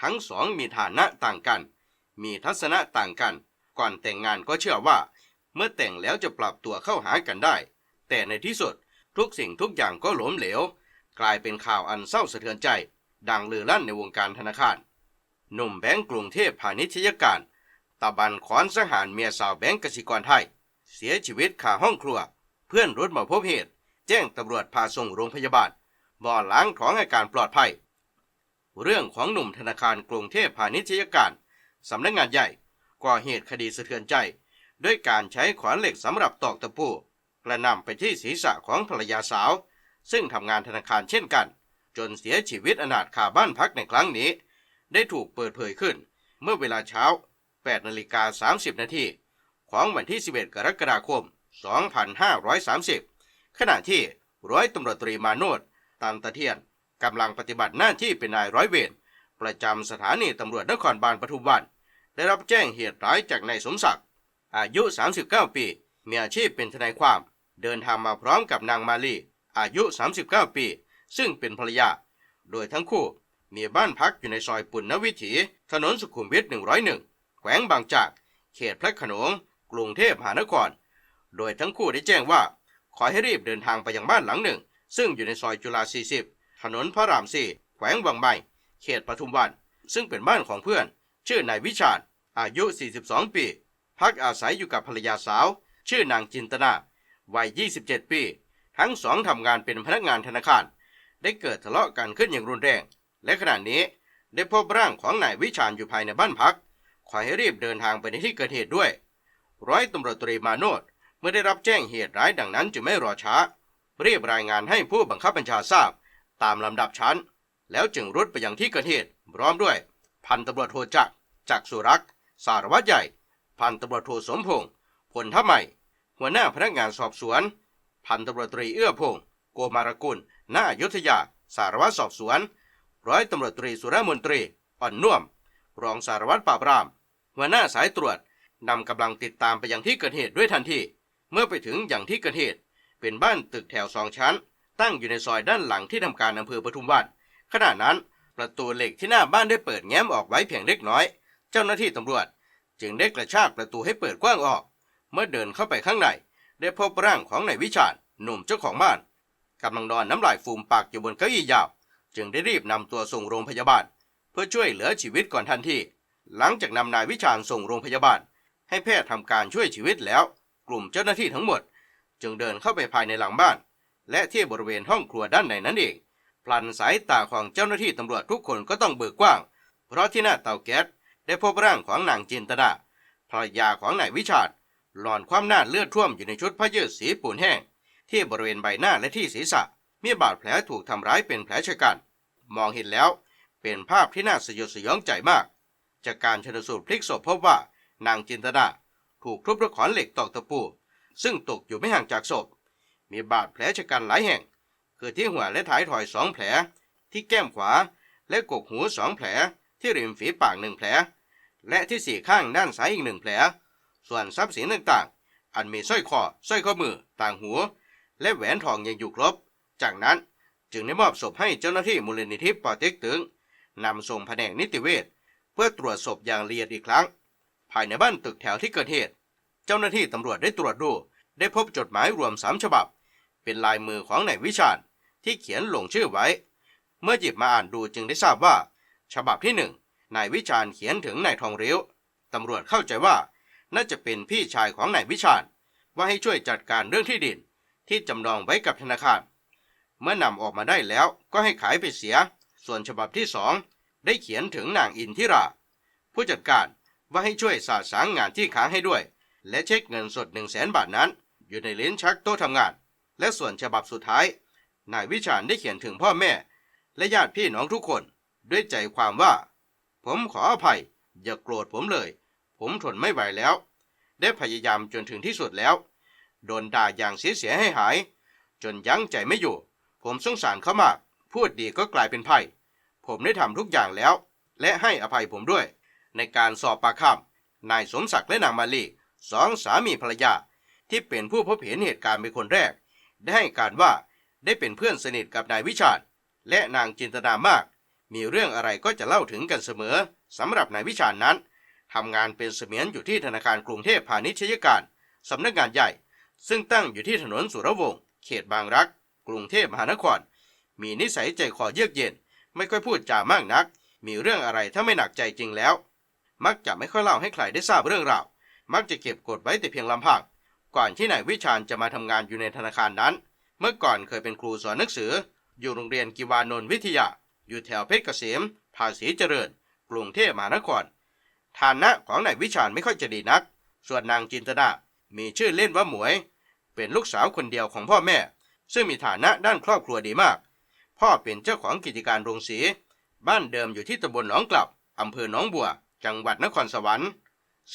ทั้งสองมีฐานะต่างกัน มีทัศนะต่างกัน ก่อนแต่งงานก็เชื่อว่า เมื่อแต่งแล้วจะปรับตัวเข้าหากันได้ แต่ในที่สุดทุกสิ่งทุกอย่างก็ล้มเหลว กลายเป็นข่าวอันเศร้าสะเทือนใจ ดังลือลั่นในวงการธนาคาร หนุ่มแบงก์กรุงเทพพาณิชยการ ตะบันขอนสังหารเมียสาวแบงก์กสิกรไทย เสียชีวิตคาห้องครัว เพื่อนรถมาพบเหตุ แจ้งตำรวจพาส่งโรงพยาบาลบ่อล้างของอาการปลอดภัย เรื่องของหนุ่มธนาคารกรุงเทพพาณิชยการสำนักงานใหญ่ก่อเหตุคดีสะเทือนใจ ด้วยการใช้ขวานเหล็กสำหรับตอกตะปูกระนำไปที่ศีรษะของภรรยาสาว ซึ่งทำงานธนาคารเช่นกัน จนเสียชีวิตอนาถคาบ้านพักในครั้งนี้ ได้ถูกเปิดเผยขึ้น เมื่อเวลาเช้า8นาฬิกา30 นาทีของวันที่ 11 กรกฎาคม 2530 ขณะที่ร้อยตำรวจตรีมาโนดตันตะเทียน กำลังปฏิบัติหน้าที่เป็นนายร้อยเวรประจำสถานีตำรวจนครบาลปทุมวันได้รับแจ้งเหตุร้ายจากนายสมศักดิ์อายุ 39 ปี มีอาชีพเป็นทนายความ เดินทางมาพร้อมกับนางมาลีอายุ 39 ปี ซึ่งเป็นภรรยา โดยทั้งคู่มีบ้านพักอยู่ในซอยปุณณวิถี ถนนสุขุมวิท 101 แขวงบางจาก เขตพระโขนง กรุงเทพมหานคร โดยทั้งคู่ได้แจ้งว่า ขอให้รีบเดินทางไปยังบ้านหลังหนึ่ง ซึ่งอยู่ในซอยจุฬา 40 ถนนพระรามสี่แขวงบางใหม่เขตปทุมวัน ซึ่งเป็นบ้านของเพื่อน ชื่อนายวิชาญอายุ 42 ปี พักอาศัยอยู่กับภรรยาสาว ชื่อนางจินตนา วัย 27 ปี ทั้งสองทำงานเป็นพนักงานธนาคาร ได้เกิดทะเลาะกันขึ้นอย่างรุนแรง และขณะนี้ได้พบร่างของนายวิชาญอยู่ภายในบ้านพัก ขอให้รีบเดินทางไปในที่เกิดเหตุด้วย ร้อยตำรวจตรีมาโนดเมื่อได้รับแจ้งเหตุร้ายดังนั้นจึงไม่รอช้ารีบรายงานให้ผู้บังคับบัญชาทราบ ตามลำดับชั้น แล้วจึงรุดไปยังที่เกิดเหตุพร้อมด้วย พันตำรวจโทจักจักสุรักษ์สารวัตรใหญ่ พันตำรวจโทสมพงษ์ผลทัพใหม่ หัวหน้าพนักงานสอบสวน พันตำรวจตรีเอื้อพงษ์โกมารกุลหน้ายุธยา สารวัตรสอบสวน ร้อยตำรวจตรีสุรมนตรีอ่อนนุ่มรองสารวัตรปราบปราม หัวหน้าสายตรวจนำกำลังติดตามไปยังที่เกิดเหตุด้วยทันที เมื่อไปถึงอย่างที่เกิดเหตุ เป็นบ้านตึกแถวสองชั้น ตั้งอยู่ในซอยด้านหลังที่ทำการอำเภอปทุมวันขณะนั้น ประตูเหล็กที่หน้าบ้านได้เปิดแง้มออกไว้เพียงเล็กน้อย เจ้าหน้าที่ตำรวจ จึงได้กระชากประตูให้เปิดกว้างออก เมื่อเดินเข้าไปข้างในได้พบร่างของนายวิชาญหนุ่มเจ้าของบ้านกำลังนอนน้ำลายฟูมปากอยู่บนเก้าอี้ยาว จึงได้รีบนำตัวส่งโรงพยาบาล เพื่อช่วยเหลือชีวิตก่อนทันที หลังจากนำนายวิชาญส่งโรงพยาบาล ให้แพทย์ทำการช่วยชีวิตแล้ว กลุ่มเจ้าหน้าที่ทั้งหมด จึงเดินเข้าไปภายในหลังบ้าน และที่บริเวณห้องครัวด้านในนั้นเองพลันสายตาของเจ้าหน้าที่ตำรวจทุกคนก็ต้องเบิกกว้าง เพราะที่หน้าเตาแก๊สได้พบร่างของนางจินตนาภรรยาของนายวิชาญหลอนความหน้าเลือดท่วมอยู่ในชุดผ้ายืดสีปูนแห้ง ที่บริเวณใบหน้าและที่ศีรษะ มีบาดแผลถูกทำร้ายเป็นแผลชะกัน มองเห็นแล้ว เป็นภาพที่น่าสยดสยองใจมาก จากการชนสูตรพลิกศพพบว่านางจินตนาถูกทุบด้วยขอนเหล็กตอกตะปู ซึ่งตกอยู่ไม่ห่างจากศพ มีบาดแผลชะกันหลายแห่ง คือที่หัวและท้ายถอยสองแผล ที่แก้มขวา และกกหูสองแผล ที่ริมฝีปากหนึ่งแผล และที่สี่ข้างด้านซ้ายอีกหนึ่งแผล ส่วนทรัพย์สินต่างๆ อันมีสร้อยคอสร้อยข้อมือ ต่างหูและแหวนทองยังอยู่ครบ จากนั้นจึงได้มอบศพให้เจ้าหน้าที่มูลนิธิปอเต็กตึงนำส่งแผนกนิติเวชเพื่อตรวจศพอย่างละเอียดอีกครั้ง ภายในบ้านตึกแถวที่เกิดเหตุ เจ้าหน้าที่ตำรวจได้ตรวจดู ได้พบจดหมายรวมสามฉบับ เป็นลายมือของนายวิชาญที่เขียนลงชื่อไว้ เมื่อหยิบมาอ่านดูจึงได้ทราบว่า ฉบับที่หนึ่งนายวิชาญเขียนถึงนายทองเรียวตำรวจเข้าใจว่า น่าจะเป็นพี่ชายของนายวิชาญว่าให้ช่วยจัดการเรื่องที่ดิน ที่จำนองไว้กับธนาคาร เมื่อนำออกมาได้แล้วก็ให้ขายไปเสีย ส่วนฉบับที่สองได้เขียนถึงนางอินทิรา ผู้จัดการว่าให้ช่วยสาสางงานที่ค้างให้ด้วย และเช็คเงินสด1 0 0 0 0แสนบาทนั้น อยู่ในลิ้นชักโต๊ะทำงาน และส่วนฉบับสุดท้าย นายวิชาญได้เขียนถึงพ่อแม่ และญาติพี่น้องทุกคน ด้วยใจความว่า ผมขออภัย อย่าโกรธผมเลย ผมทนไม่ไหวแล้ว ได้พยายามจนถึงที่สุดแล้ว โดนด่าอย่างเสียเสียให้หาย จนยั้งใจไม่อยู่ ผมสงสารเขามาก พูดดีก็กลายเป็นภัยผมได้ทำทุกอย่างแล้ว และให้อภัยผมด้วย ในการสอบปากคำนายสมศักดิ์และนางมาลีสองสามีภรรยา ที่เป็นผู้พบเห็นเหตุการณ์เป็นคนแรก ได้ให้การว่าได้เป็นเพื่อนสนิทกับนายวิชาญและนางจินตนามาก มีเรื่องอะไรก็จะเล่าถึงกันเสมอสำหรับนายวิชาญนั้นทำงานเป็นเสมียนอยู่ที่ธนาคารกรุงเทพพาณิชยการสำนักงานใหญ่ ซึ่งตั้งอยู่ที่ถนนสุรวงศ์เขตบางรัก กรุงเทพมหานคร มีนิสัยใจคอเยือกเย็น ไม่ค่อยพูดจามากนัก มีเรื่องอะไรถ้าไม่หนักใจจริงแล้ว มักจะไม่ค่อยเล่าให้ใครได้ทราบเรื่องราวมักจะเก็บกดไว้แต่เพียงลำพัง ก่อนที่นายวิชาญจะมาทำงานอยู่ในธนาคารนั้น เมื่อก่อนเคยเป็นครูสอนหนังสือ อยู่โรงเรียนกิวานนท์วิทยา อยู่แถวเพชรเกษม ภาษีเจริญ กรุงเทพมหานคร ฐานะของนายวิชาญไม่ค่อยจะดีนัก ส่วนนางจินตนา มีชื่อเล่นว่าหมวย เป็นลูกสาวคนเดียวของพ่อแม่ ซึ่งมีฐานะด้านครอบครัวดีมาก พ่อเป็นเจ้าของกิจการโรงสี บ้านเดิมอยู่ที่ตำบลหนองกลับอำเภอหนองบัว จังหวัดนครสวรรค์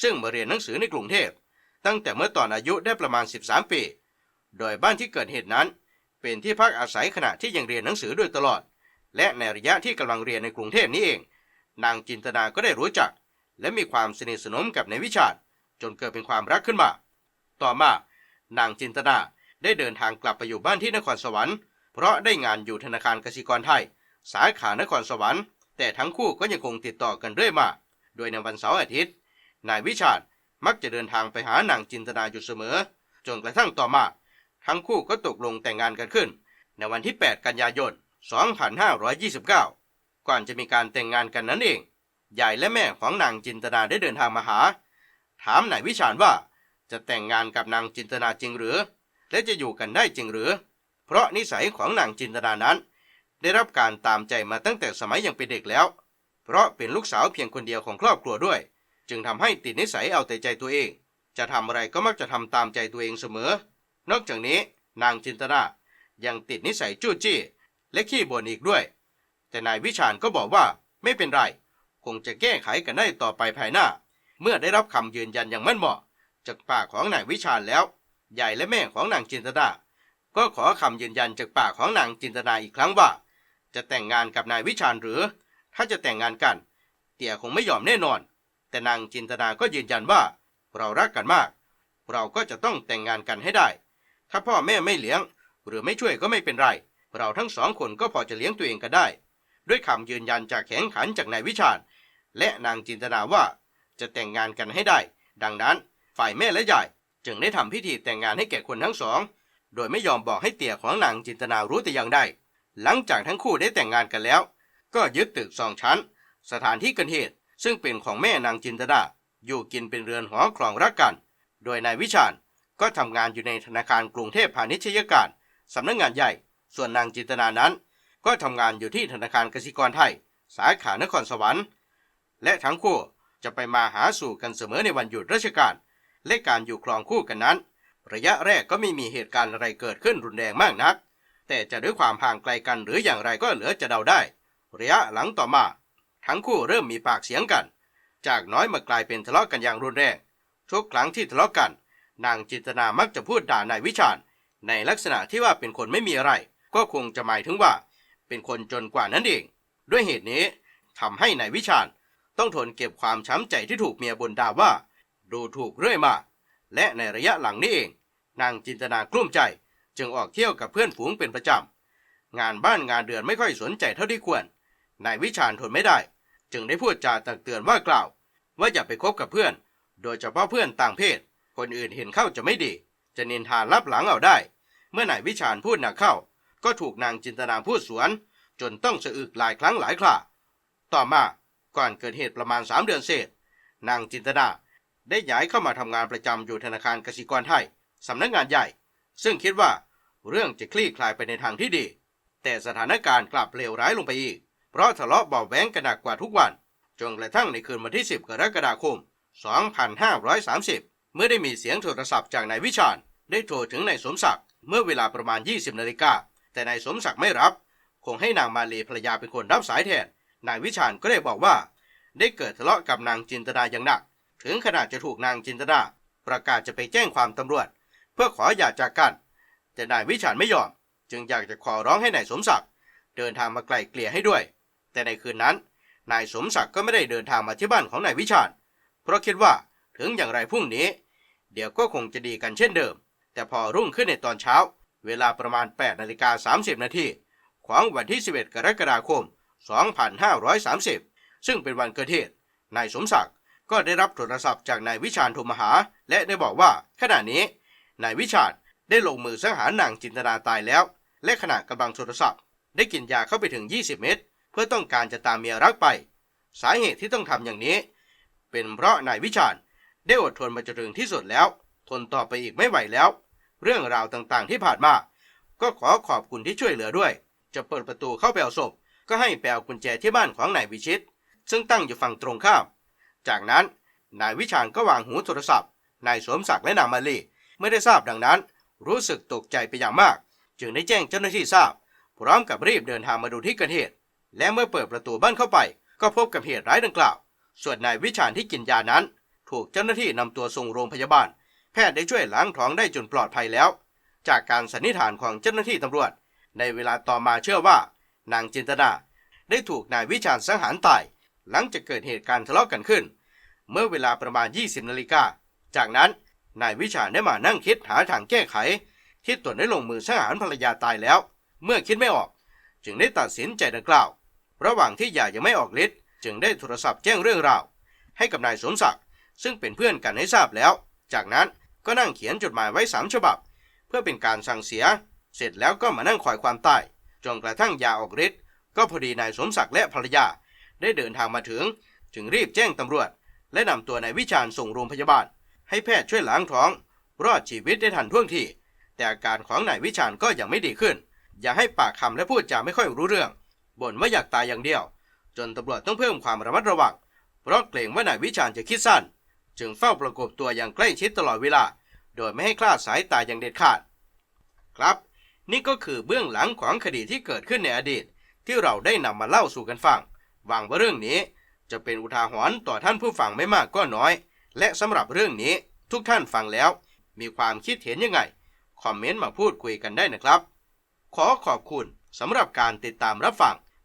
ซึ่งมาเรียนหนังสือในกรุงเทพ ตั้งแต่เมื่อตอนอายุได้ประมาณ 13 ปี โดยบ้านที่เกิดเหตุนั้น เป็นที่พักอาศัยขณะที่ยังเรียนหนังสือโดยตลอด และในระยะที่กำลังเรียนในกรุงเทพนี้เอง นางจินตนาก็ได้รู้จัก และมีความสนิทสนมกับนายวิชาญจนเกิดเป็นความรักขึ้นมา ต่อมานางจินตนาได้เดินทางกลับไปอยู่บ้านที่นครสวรรค์ เพราะได้งานอยู่ธนาคารกสิกรไทย สาขานครสวรรค์ แต่ทั้งคู่ก็ยังคงติดต่อกันเรื่อยมา โดยในวันเสาร์อาทิตย์ นายวิชาญ มักจะเดินทางไปหานางจินตนาอยู่เสมอ จนกระทั่งต่อมา ทั้งคู่ก็ตกลงแต่งงานกันขึ้น ในวันที่ 8 กันยายน 2529 ก่อนจะมีการแต่งงานกันนั้นเอง ยายและแม่ของนางจินตนาได้เดินทางมาหา ถามนายวิชาญว่า จะแต่งงานกับนางจินตนาจริงหรือ และจะอยู่กันได้จริงหรือ เพราะนิสัยของนางจินตนานั้น ได้รับการตามใจมาตั้งแต่สมัยยังเป็นเด็กแล้ว เพราะเป็นลูกสาวเพียงคนเดียวของครอบครัวด้วย จึงทำให้ติดนิสัยเอาแต่ใจตัวเอง จะทำอะไรก็มักจะทำตามใจตัวเองเสมอ นอกจากนี้นางจินตนายังติดนิสัยจู้จี้ และขี้บ่นอีกด้วย แต่นายวิชาญก็บอกว่าไม่เป็นไร คงจะแก้ไขกันได้ต่อไปภายหน้า เมื่อได้รับคำยืนยันอย่างมั่นเหมาะ จากปากของนายวิชาญแล้วยายและแม่ของนางจินตนาก็ขอคำยืนยันจากปากของนางจินตนาอีกครั้งว่า จะแต่งงานกับนายวิชาญหรือ ถ้าจะแต่งงานกัน เตี่ยคงไม่ยอมแน่นอน แต่นางจินตนาก็ยืนยันว่า เรารักกันมาก เราก็จะต้องแต่งงานกันให้ได้ ถ้าพ่อแม่ไม่เลี้ยง หรือไม่ช่วยก็ไม่เป็นไร เราทั้งสองคนก็พอจะเลี้ยงตัวเองกันได้ ด้วยคำยืนยันจากแข็งขันจากนายวิชาญและนางจินตนาว่าจะแต่งงานกันให้ได้ ดังนั้นฝ่ายแม่และยายจึงได้ทำพิธีแต่งงานให้แก่คนทั้งสอง โดยไม่ยอมบอกให้เตี่ยของนางจินตนารู้แต่อย่างใด หลังจากทั้งคู่ได้แต่งงานกันแล้ว ก็ยึดตึกสองชั้น สถานที่เกิดเหตุ ซึ่งเป็นของแม่นางจินตนาอยู่กินเป็นเรือนหอครองรักกัน โดยนายวิชาญก็ทำงานอยู่ในธนาคารกรุงเทพพาณิชยการสำนักงานใหญ่ ส่วนนางจินตนานั้น ก็ทำงานอยู่ที่ธนาคารกสิกรไทย สาขานครสวรรค์ และทั้งคู่จะไปมาหาสู่กันเสมอในวันหยุดราชการและการอยู่ครองคู่กันนั้น ระยะแรกก็ไม่มีเหตุการณ์อะไรเกิดขึ้นรุนแรงมากนัก แต่จะด้วยความห่างไกลกันหรืออย่างไรก็เหลือจะเดาได้ ระยะหลังต่อมา ทั้งคู่เริ่มมีปากเสียงกัน จากน้อยมากลายเป็นทะเลาะกันอย่างรุนแรง ทุกครั้งที่ทะเลาะกัน นางจินตนามักจะพูดด่านายวิชาญ ในลักษณะที่ว่าเป็นคนไม่มีอะไร ก็คงจะหมายถึงว่า เป็นคนจนกว่านั้นเอง ด้วยเหตุนี้ทำให้นายวิชาญ ต้องทนเก็บความช้ำใจที่ถูกเมียบ่นด่าว่า ดูถูกเรื่อยมา และในระยะหลังนี้เอง นางจินตนากลุ้มใจ จึงออกเที่ยวกับเพื่อนฝูงเป็นประจำงานบ้านงานเดือนไม่ค่อยสนใจเท่าที่ควร นายวิชาญทนไม่ได้ จึงได้พูดจาตักเตือนว่ากล่าว ว่าอย่าไปคบกับเพื่อน โดยเฉพาะเพื่อนต่างเพศ คนอื่นเห็นเข้าจะไม่ดี จะนินทารับหลังเอาได้ เมื่อนายวิชาญพูดหนักเข้า ก็ถูกนางจินตนาพูดสวน จนต้องสะอึกหลายครั้งหลายคราต่อมาก่อนเกิดเหตุประมาณ3เดือนเศษ นางจินตนาได้ย้ายเข้ามาทำงานประจำอยู่ธนาคารกสิกรไทยสำนักงานใหญ่ ซึ่งคิดว่าเรื่องจะคลี่คลายไปในทางที่ดี แต่สถานการณ์กลับเลวร้ายลงไปอีก เพราะทะเลาะเบาะแว้งกันหนักกว่าทุกวัน จนกระทั่งในคืนวันที่ 10 กรกฎาคม 2530 เมื่อได้มีเสียงโทรศัพท์จากนายวิชาญ ได้โทรถึงนายสมศักดิ์เมื่อเวลาประมาณ 20 นาฬิกา แต่นายสมศักดิ์ไม่รับ คงให้นางมาลีภรรยาเป็นคนรับสายแทน นายวิชาญก็ได้บอกว่า ได้เกิดทะเลาะกับนางจินตนาอย่างหนัก ถึงขนาดจะถูกนางจินตนาประกาศจะไปแจ้งความตำรวจ เพื่อขอหย่าจากกัน แต่นายวิชาญไม่ยอม จึงอยากจะขอร้องให้นายสมศักดิ์เดินทางมาไกลเกลี่ยให้ด้วย แต่ในคืนนั้น นายสมศักดิ์ก็ไม่ได้เดินทางมาที่บ้านของนายวิชาญ เพราะคิดว่าถึงอย่างไรพรุ่งนี้ เดี๋ยวก็คงจะดีกันเช่นเดิม แต่พอรุ่งขึ้นในตอนเช้า เวลาประมาณ8นาฬิกา30นาทีของวันที่ 11 กรกฎาคม 2530 ซึ่งเป็นวันเกิดเหตุนายสมศักดิ์ก็ได้รับโทรศัพท์จากนายวิชาญโทรมาหา และได้บอกว่าขณะนี้นายวิชาญได้ลงมือสังหารนางจินตนาตายแล้ว และขณะกำลังโทรศัพท์ ได้กินยาเข้าไปถึง 20 เม็ด เพื่อต้องการจะตามเมียรักไป สาเหตุที่ต้องทำอย่างนี้ เป็นเพราะนายวิชาญได้อดทนมาจนถึงที่สุดแล้ว ทนต่อไปอีกไม่ไหวแล้ว เรื่องราวต่างๆที่ผ่านมา ก็ขอขอบคุณที่ช่วยเหลือด้วย จะเปิดประตูเข้าไปเอาศพ ก็ให้ไปเอากุญแจที่บ้านของนายวิชิต ซึ่งตั้งอยู่ฝั่งตรงข้าม จากนั้นนายวิชาญก็วางหูโทรศัพท์ นายสวมศักดิ์และนางมาลีไม่ได้ทราบดังนั้น รู้สึกตกใจไปอย่างมาก จึงได้แจ้งเจ้าหน้าที่ทราบ พร้อมกับรีบเดินทางมาดูที่เกิดเหตุ และเมื่อเปิดประตูบ้านเข้าไป ก็พบกับเหตุร้ายดังกล่าว ส่วนนายวิชาญที่กินยานั้น ถูกเจ้าหน้าที่นำตัวส่งโรงพยาบาล แพทย์ได้ช่วยล้างท้องได้จนปลอดภัยแล้ว จากการสันนิษฐานของเจ้าหน้าที่ตำรวจ ในเวลาต่อมาเชื่อว่า นางจินตนาได้ถูกนายวิชาญสังหารตาย หลังจากเกิดเหตุการณ์ทะเลาะกันขึ้น เมื่อเวลาประมาณ 20นาฬิกาจากนั้นนายวิชาญได้มานั่งคิดหาทางแก้ไข ที่ตนได้ลงมือสังหารภรรยาตายแล้ว เมื่อคิดไม่ออก จึงได้ตัดสินใจดังกล่าว ระหว่างที่ยายังไม่ออกฤทธิ์จึงได้โทรศัพท์แจ้งเรื่องราว ให้กับนายสมศักดิ์ซึ่งเป็นเพื่อนกันให้ทราบแล้ว จากนั้นก็นั่งเขียนจดหมายไว้สามฉบับ เพื่อเป็นการสั่งเสีย เสร็จแล้วก็มานั่งคอยความตายจนกระทั่งยาออกฤทธิ์ก็พอดีนายสมศักดิ์และภรรยา ได้เดินทางมาถึง จึงรีบแจ้งตำรวจ และนำตัวนายวิชาญส่งโรงพยาบาล ให้แพทย์ช่วยล้างท้อง รอดชีวิตได้ทันท่วงทีแต่อาการของนายวิชาญก็ยังไม่ดีขึ้น อย่าให้ปากคำและพูดจาไม่ค่อยรู้เรื่อง บ่นว่าอยากตายอย่างเดียว จนตำรวจต้องเพิ่มความระมัดระวัง เพราะเกรงว่านายวิชาญจะคิดสั้น จึงเฝ้าประกบตัวอย่างใกล้ชิดตลอดเวลา โดยไม่ให้คลาดสายตาอย่างเด็ดขาด ครับ นี่ก็คือเบื้องหลังของคดีที่เกิดขึ้นในอดีต ที่เราได้นำมาเล่าสู่กันฟังหวังว่าเรื่องนี้ จะเป็นอุทาหรณ์ต่อท่านผู้ฟังไม่มากก็น้อย และสำหรับเรื่องนี้ทุกท่านฟังแล้ว มีความคิดเห็นยังไง คอมเมนต์มาพูดคุยกันได้นะครับ ขอขอบคุณสำหรับการติดตามรับฟัง